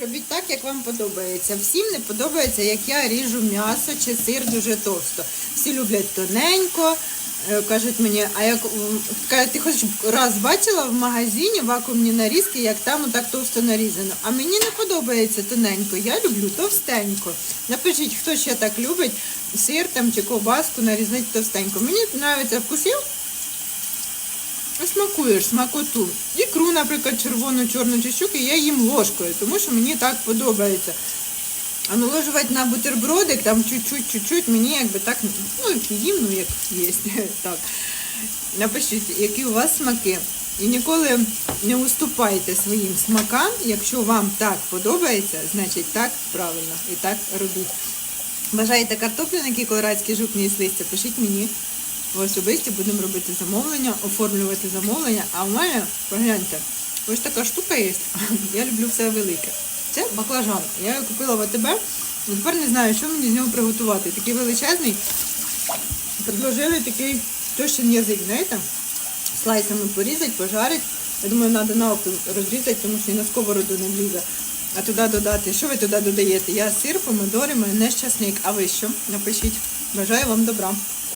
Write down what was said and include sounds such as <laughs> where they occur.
Робіть так, як вам подобається. Всім не подобається, як я ріжу м'ясо чи сир дуже товсто. Всі люблять тоненько. Е, Кажуть мені, а як ти хоч раз бачила в магазині вакуумні нарізки, як там отак товсто нарізано. А мені не подобається тоненько, я люблю товстенько. Напишіть, хто ще так любить сир там чи ковбаску нарізати товстенько. Мені подобається вкусив, і смакуєш смакоту. Ікру, наприклад, червону, чорну чи щуки, я їм ложкою, тому що мені так подобається. А наложувати на бутербродик там чуть-чуть, чуть-чуть, мені якби так, ну, їм, ну як є. <laughs> Так. Напишіть, які у вас смаки. І ніколи не уступайте своїм смакам. Якщо вам так подобається, значить так правильно і так робіть. Бажаєте картопляний колорадський жукні з листя, пишіть мені в особисті, будемо робити замовлення, оформлювати замовлення. А в мене, погляньте, ось така штука є. <laughs> Я люблю все велике. Це баклажан. Я його купила в АТБ. і Тепер не знаю, що мені з нього приготувати. Такий величезний. Предложили такий тощен язик, знаєте? Слайсами порізати, пожарити. Я думаю, треба навпіл розрізати, тому що і на сковороду не влізе. А туди додати. Що ви туди додаєте? Я сир, помидори, майонез, часник. А ви що? Напишіть. Бажаю вам добра.